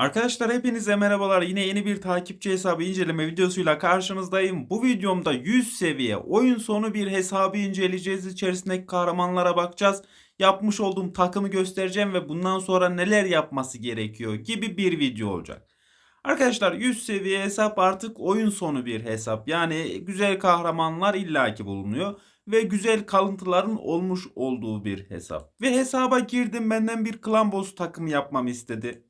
Arkadaşlar hepinize merhabalar. Yine yeni bir takipçi hesabı inceleme videosuyla karşınızdayım. Bu videomda 100 seviye oyun sonu bir hesabı inceleyeceğiz. İçerisindeki kahramanlara bakacağız. Yapmış olduğum takımı göstereceğim ve bundan sonra neler yapması gerekiyor gibi bir video olacak. Arkadaşlar 100 seviye hesap artık oyun sonu bir hesap. Yani güzel kahramanlar illaki bulunuyor ve güzel kalıntıların olmuş olduğu bir hesap. Ve hesaba girdim benden bir klan boss takımı yapmamı istedi.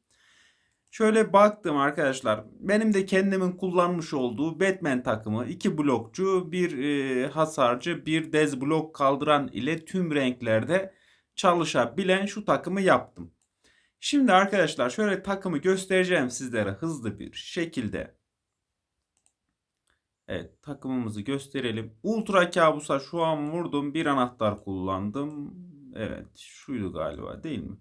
Şöyle baktım arkadaşlar. Benim de kendimin kullanmış olduğu Batman takımı iki blokçu, bir e, hasarcı, bir dez blok kaldıran ile tüm renklerde çalışabilen şu takımı yaptım. Şimdi arkadaşlar şöyle takımı göstereceğim sizlere hızlı bir şekilde. Evet takımımızı gösterelim. Ultra kabusa şu an vurdum. Bir anahtar kullandım. Evet şuydu galiba değil mi?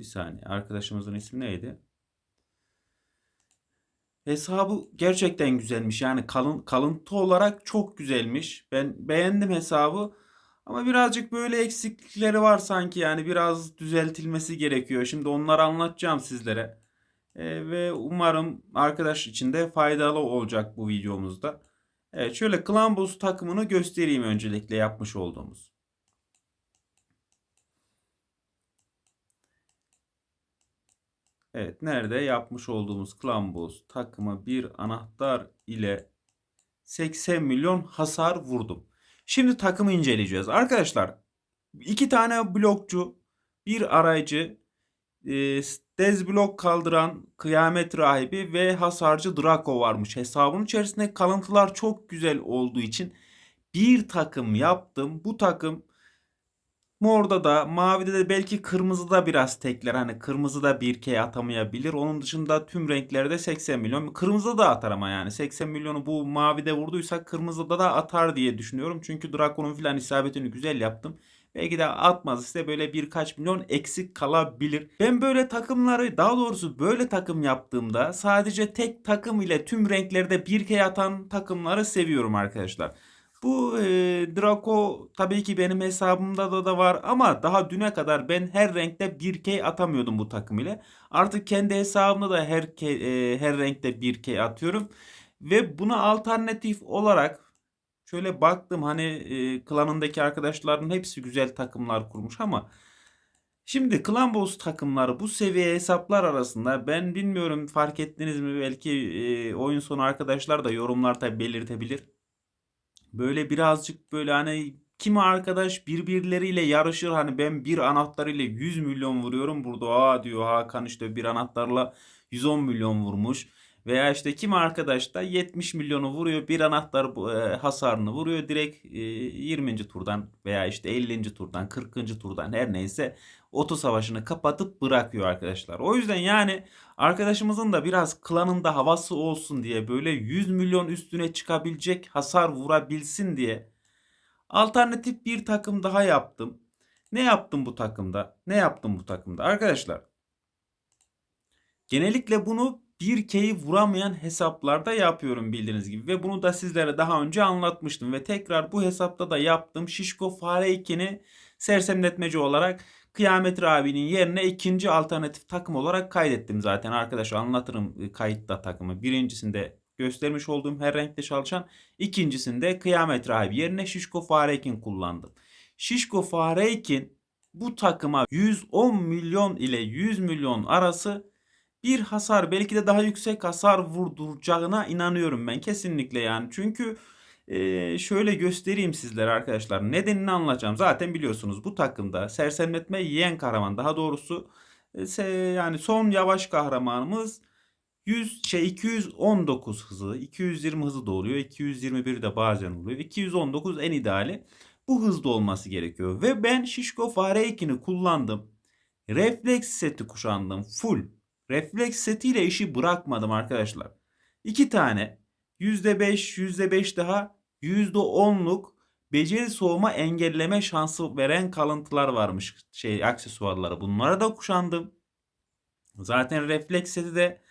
Bir saniye. Arkadaşımızın ismi neydi? Hesabı gerçekten güzelmiş. Yani kalın kalıntı olarak çok güzelmiş. Ben beğendim hesabı. Ama birazcık böyle eksiklikleri var sanki. Yani biraz düzeltilmesi gerekiyor. Şimdi onları anlatacağım sizlere. Ee, ve umarım arkadaş için de faydalı olacak bu videomuzda. Evet şöyle Clan Boss takımını göstereyim öncelikle yapmış olduğumuz. Evet nerede yapmış olduğumuz Clan Boss takımı bir anahtar ile 80 milyon hasar vurdum. Şimdi takımı inceleyeceğiz. Arkadaşlar iki tane blokçu, bir arayıcı, e, kaldıran kıyamet rahibi ve hasarcı Draco varmış. Hesabın içerisinde kalıntılar çok güzel olduğu için bir takım yaptım. Bu takım Morda da mavide de belki kırmızıda biraz tekler. Hani kırmızıda 1K atamayabilir. Onun dışında tüm renklerde 80 milyon. Kırmızıda da atar ama yani. 80 milyonu bu mavide vurduysak kırmızıda da atar diye düşünüyorum. Çünkü Drakon'un filan isabetini güzel yaptım. Belki de atmaz ise böyle birkaç milyon eksik kalabilir. Ben böyle takımları daha doğrusu böyle takım yaptığımda sadece tek takım ile tüm renklerde 1K atan takımları seviyorum arkadaşlar. Bu e, Draco tabii ki benim hesabımda da, da var ama daha düne kadar ben her renkte 1K atamıyordum bu takım ile. Artık kendi hesabımda da her e, her renkte 1K atıyorum. Ve buna alternatif olarak şöyle baktım hani e, klanındaki arkadaşların hepsi güzel takımlar kurmuş ama Şimdi Clan Boss takımları bu seviye hesaplar arasında ben bilmiyorum fark ettiniz mi belki e, oyun sonu arkadaşlar da yorumlarda belirtebilir. Böyle birazcık böyle hani kimi arkadaş birbirleriyle yarışır. Hani ben bir anahtar ile 100 milyon vuruyorum. Burada aa diyor Hakan işte bir anahtarla 110 milyon vurmuş. Veya işte kim arkadaş da 70 milyonu vuruyor. Bir anahtar e, hasarını vuruyor. Direkt e, 20. turdan veya işte 50. turdan 40. turdan her neyse oto savaşını kapatıp bırakıyor arkadaşlar. O yüzden yani arkadaşımızın da biraz klanında havası olsun diye böyle 100 milyon üstüne çıkabilecek hasar vurabilsin diye alternatif bir takım daha yaptım. Ne yaptım bu takımda? Ne yaptım bu takımda? Arkadaşlar genellikle bunu 1K'yi vuramayan hesaplarda yapıyorum bildiğiniz gibi. Ve bunu da sizlere daha önce anlatmıştım. Ve tekrar bu hesapta da yaptım. Şişko Fare 2'ni sersemletmeci olarak Kıyamet Rabi'nin yerine ikinci alternatif takım olarak kaydettim zaten. Arkadaşlar anlatırım e, kayıtta takımı. Birincisinde göstermiş olduğum her renkte çalışan. ikincisinde Kıyamet Rabi yerine Şişko Fare 2'ni kullandım. Şişko Fare 2 bu takıma 110 milyon ile 100 milyon arası bir hasar belki de daha yüksek hasar vurduracağına inanıyorum ben kesinlikle yani. Çünkü e, şöyle göstereyim sizlere arkadaşlar. Nedenini anlatacağım. Zaten biliyorsunuz bu takımda sersemletme yiyen kahraman daha doğrusu yani son yavaş kahramanımız 100 şey 219 hızı, 220 hızı da oluyor. 221 de bazen oluyor. 219 en ideali. Bu hızda olması gerekiyor. Ve ben Şişko Fare 2'ni kullandım. Refleks seti kuşandım. Full. Refleks setiyle işi bırakmadım arkadaşlar. İki tane %5, %5 daha %10'luk beceri soğuma engelleme şansı veren kalıntılar varmış şey aksesuarları. Bunlara da kuşandım. Zaten refleks seti de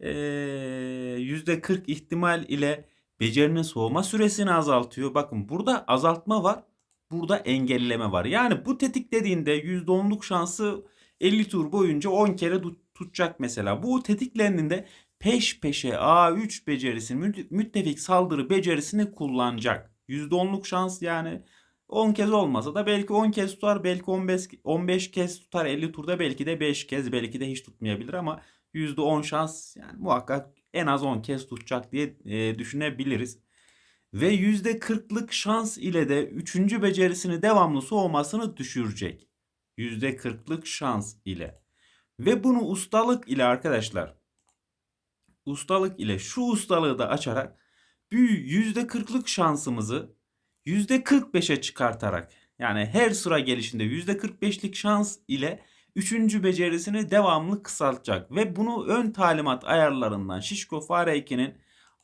e, %40 ihtimal ile becerinin soğuma süresini azaltıyor. Bakın burada azaltma var. Burada engelleme var. Yani bu tetiklediğinde %10'luk şansı 50 tur boyunca 10 kere tutacak mesela. Bu tetiklendiğinde peş peşe A3 becerisini mütte- müttefik saldırı becerisini kullanacak. %10'luk şans yani 10 kez olmasa da belki 10 kez tutar, belki 15 15 kez tutar 50 turda belki de 5 kez belki de hiç tutmayabilir ama %10 şans yani muhakkak en az 10 kez tutacak diye e, düşünebiliriz. Ve %40'lık şans ile de 3. becerisini devamlı soğumasını düşürecek. %40'lık şans ile. Ve bunu ustalık ile arkadaşlar ustalık ile şu ustalığı da açarak bir %40'lık şansımızı %45'e çıkartarak yani her sıra gelişinde %45'lik şans ile 3. becerisini devamlı kısaltacak ve bunu ön talimat ayarlarından Şişko Fare 2'nin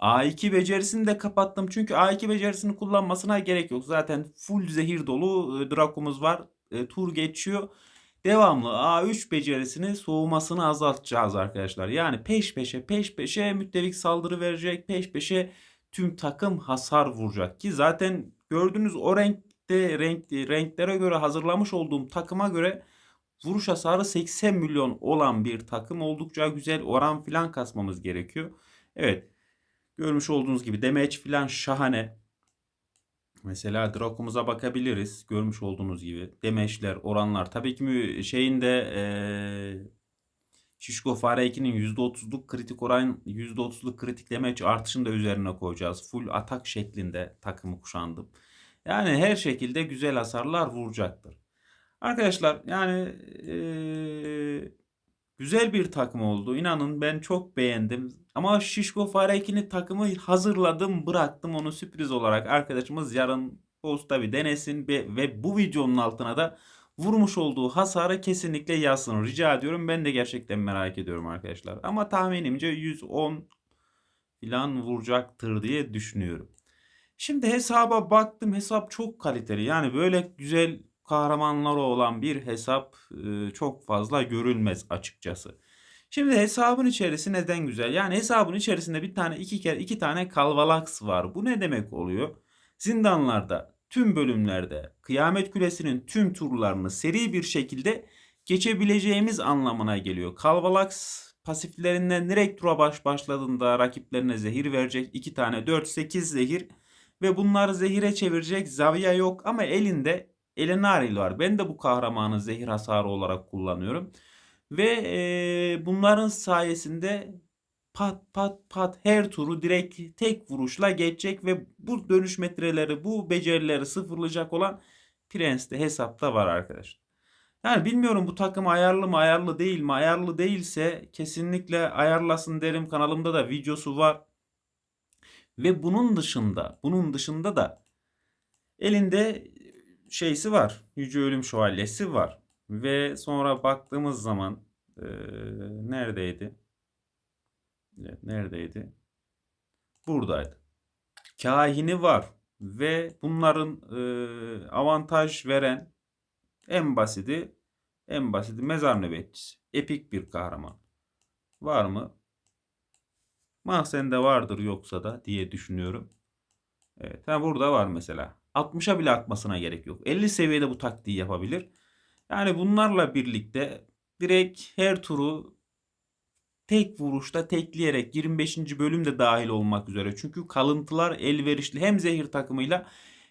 A2 becerisini de kapattım. Çünkü A2 becerisini kullanmasına gerek yok. Zaten full zehir dolu e, Drakumuz var. E, tur geçiyor. Devamlı A3 becerisini soğumasını azaltacağız arkadaşlar. Yani peş peşe peş peşe müttefik saldırı verecek. Peş peşe tüm takım hasar vuracak. Ki zaten gördüğünüz o renkte renk, renklere göre hazırlamış olduğum takıma göre vuruş hasarı 80 milyon olan bir takım oldukça güzel oran filan kasmamız gerekiyor. Evet. Görmüş olduğunuz gibi damage filan şahane. Mesela Draco'muza bakabiliriz. Görmüş olduğunuz gibi. Damage'ler, oranlar. Tabii ki şeyinde eee Şişko Fare 2'nin %30'luk kritik oran, %30'luk kritik damage artışını da üzerine koyacağız. Full atak şeklinde takımı kuşandım. Yani her şekilde güzel hasarlar vuracaktır. Arkadaşlar yani eee, güzel bir takım oldu. İnanın ben çok beğendim. Ama Şişko Fare 2'nin takımı hazırladım bıraktım onu sürpriz olarak. Arkadaşımız yarın posta bir denesin ve, bu videonun altına da vurmuş olduğu hasarı kesinlikle yazsın. Rica ediyorum. Ben de gerçekten merak ediyorum arkadaşlar. Ama tahminimce 110 falan vuracaktır diye düşünüyorum. Şimdi hesaba baktım. Hesap çok kaliteli. Yani böyle güzel kahramanları olan bir hesap e, çok fazla görülmez açıkçası. Şimdi hesabın içerisi neden güzel? Yani hesabın içerisinde bir tane iki kere iki tane kalvalaks var. Bu ne demek oluyor? Zindanlarda tüm bölümlerde Kıyamet Kulesi'nin tüm turlarını seri bir şekilde geçebileceğimiz anlamına geliyor. Kalvalaks pasiflerinden direkt tura baş başladığında rakiplerine zehir verecek. 2 tane 4 8 zehir ve bunları zehire çevirecek Zavia yok ama elinde Elenaril var. Ben de bu kahramanı zehir hasarı olarak kullanıyorum. Ve e, bunların sayesinde pat pat pat her turu direkt tek vuruşla geçecek ve bu dönüş metreleri, bu becerileri sıfırlayacak olan Prens de hesapta var arkadaşlar. Yani bilmiyorum bu takım ayarlı mı ayarlı değil mi? Ayarlı değilse kesinlikle ayarlasın derim. Kanalımda da videosu var. Ve bunun dışında, bunun dışında da elinde şeysi var. Yüce Ölüm Şövalyesi var. Ve sonra baktığımız zaman eee, neredeydi? Evet, neredeydi? Buradaydı. Kahini var ve bunların eee, avantaj veren en basiti en basiti mezar nöbetçisi. Epik bir kahraman. Var mı? Mahzende vardır yoksa da diye düşünüyorum. Evet. Burada var mesela. 60'a bile atmasına gerek yok. 50 seviyede bu taktiği yapabilir. Yani bunlarla birlikte direkt her turu tek vuruşta tekleyerek 25. bölüm de dahil olmak üzere. Çünkü kalıntılar elverişli hem zehir takımıyla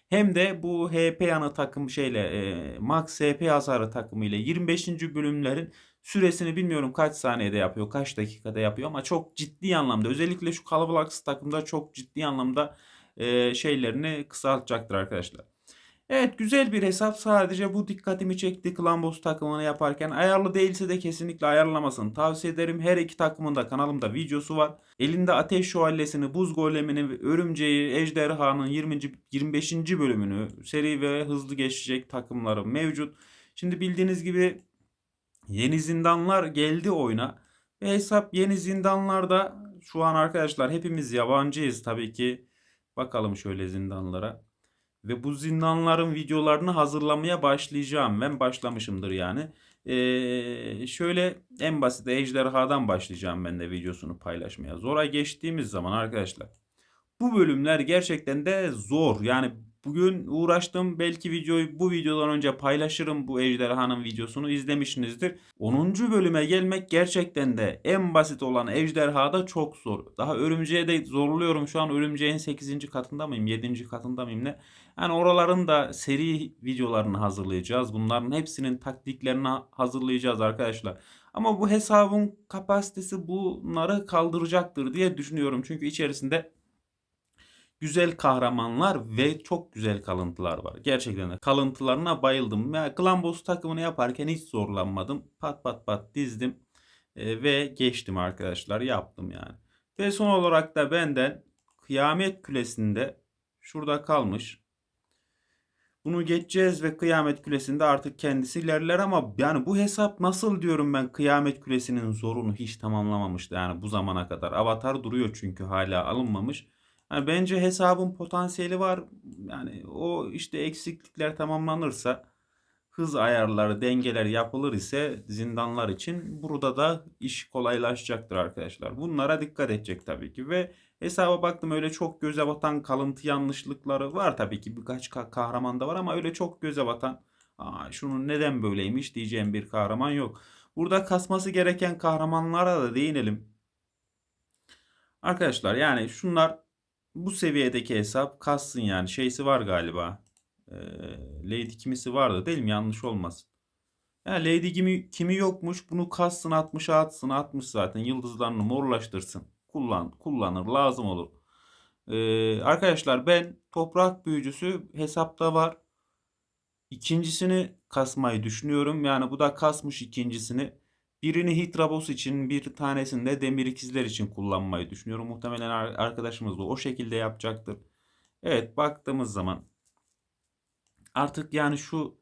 hem de bu HP yanı takım şeyle e, Max HP hasarı takımıyla 25. bölümlerin süresini bilmiyorum kaç saniyede yapıyor, kaç dakikada yapıyor ama çok ciddi anlamda özellikle şu kalabalık takımda çok ciddi anlamda e, şeylerini kısaltacaktır arkadaşlar. Evet güzel bir hesap sadece bu dikkatimi çekti Klambos takımını yaparken ayarlı değilse de kesinlikle ayarlamasını tavsiye ederim. Her iki takımın da kanalımda videosu var. Elinde ateş şövalyesini, buz golemini, örümceği, ejderhanın 20. 25. bölümünü seri ve hızlı geçecek takımları mevcut. Şimdi bildiğiniz gibi yeni zindanlar geldi oyuna. Ve hesap yeni zindanlarda şu an arkadaşlar hepimiz yabancıyız tabii ki. Bakalım şöyle zindanlara. Ve bu zindanların videolarını hazırlamaya başlayacağım. Ben başlamışımdır yani. Ee, şöyle en basit ejderhadan başlayacağım ben de videosunu paylaşmaya. Zora geçtiğimiz zaman arkadaşlar. Bu bölümler gerçekten de zor. Yani Bugün uğraştım. Belki videoyu bu videodan önce paylaşırım bu Ejderhanın videosunu izlemişsinizdir. 10. bölüme gelmek gerçekten de en basit olan Ejderhada çok zor. Daha örümceğe de zorluyorum. Şu an örümceğin 8. katında mıyım? 7. katında mıyım ne? Yani oraların da seri videolarını hazırlayacağız. Bunların hepsinin taktiklerini hazırlayacağız arkadaşlar. Ama bu hesabın kapasitesi bunları kaldıracaktır diye düşünüyorum. Çünkü içerisinde güzel kahramanlar ve çok güzel kalıntılar var. Gerçekten de kalıntılarına bayıldım. Ya, Clan Boss takımını yaparken hiç zorlanmadım. Pat pat pat dizdim e, ve geçtim arkadaşlar. Yaptım yani. Ve son olarak da benden Kıyamet Kulesi'nde şurada kalmış. Bunu geçeceğiz ve Kıyamet Kulesi'nde artık kendisi ilerler ama yani bu hesap nasıl diyorum ben Kıyamet Kulesi'nin zorunu hiç tamamlamamıştı yani bu zamana kadar. Avatar duruyor çünkü hala alınmamış. Yani bence hesabın potansiyeli var. Yani o işte eksiklikler tamamlanırsa hız ayarları, dengeler yapılır ise zindanlar için burada da iş kolaylaşacaktır arkadaşlar. Bunlara dikkat edecek tabii ki ve hesaba baktım öyle çok göze batan kalıntı yanlışlıkları var tabii ki birkaç ka- kahraman da var ama öyle çok göze batan Aa, şunun neden böyleymiş diyeceğim bir kahraman yok. Burada kasması gereken kahramanlara da değinelim. Arkadaşlar yani şunlar bu seviyedeki hesap kassın yani şeysi var galiba. Ee, Lady kimisi vardı değil mi? Yanlış olmasın. Ya Lady kimi, kimi yokmuş bunu kassın 60'a atsın 60 zaten yıldızlarını morlaştırsın. Kullan, kullanır lazım olur. Ee, arkadaşlar ben toprak büyücüsü hesapta var. İkincisini kasmayı düşünüyorum. Yani bu da kasmış ikincisini. Birini Hitrabos için, bir tanesini de Demir ikizler için kullanmayı düşünüyorum. Muhtemelen ar- arkadaşımız da o şekilde yapacaktır. Evet, baktığımız zaman artık yani şu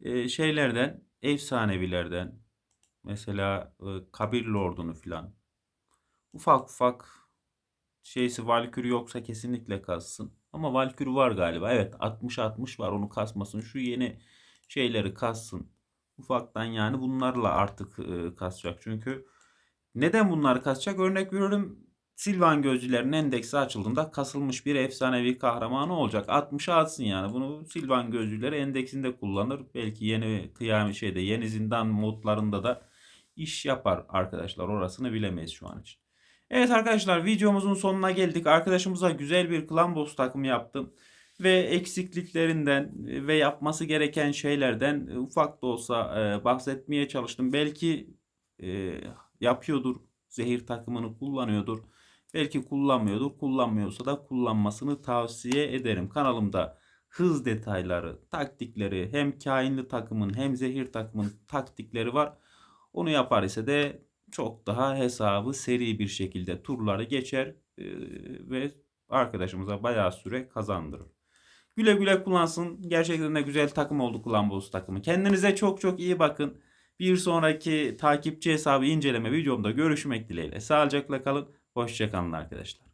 e, şeylerden, efsanevilerden mesela e, Kabir Lord'unu filan ufak ufak şeysi Valkür yoksa kesinlikle kassın. Ama Valkür var galiba. Evet 60-60 var onu kasmasın. Şu yeni şeyleri kassın. Ufaktan yani bunlarla artık e, kasacak. Çünkü neden bunları kasacak? Örnek veriyorum Silvan gözcülerin endeksi açıldığında kasılmış bir efsanevi kahramanı olacak. 60'a atsın yani. Bunu Silvan gözcüleri endeksinde kullanır. Belki yeni kıyam şeyde yeni zindan modlarında da iş yapar arkadaşlar. Orasını bilemeyiz şu an için. Evet arkadaşlar videomuzun sonuna geldik. Arkadaşımıza güzel bir Clan Boss takımı yaptım. Ve eksikliklerinden ve yapması gereken şeylerden ufak da olsa e, bahsetmeye çalıştım. Belki e, yapıyordur. Zehir takımını kullanıyordur. Belki kullanmıyordur. Kullanmıyorsa da kullanmasını tavsiye ederim. Kanalımda hız detayları, taktikleri hem kainli takımın hem zehir takımın taktikleri var. Onu yapar ise de çok daha hesabı seri bir şekilde turları geçer e, ve arkadaşımıza bayağı süre kazandırır. Güle güle kullansın. Gerçekten de güzel takım oldu Kulambos takımı. Kendinize çok çok iyi bakın. Bir sonraki takipçi hesabı inceleme videomda görüşmek dileğiyle. Sağlıcakla kalın. Hoşçakalın arkadaşlar.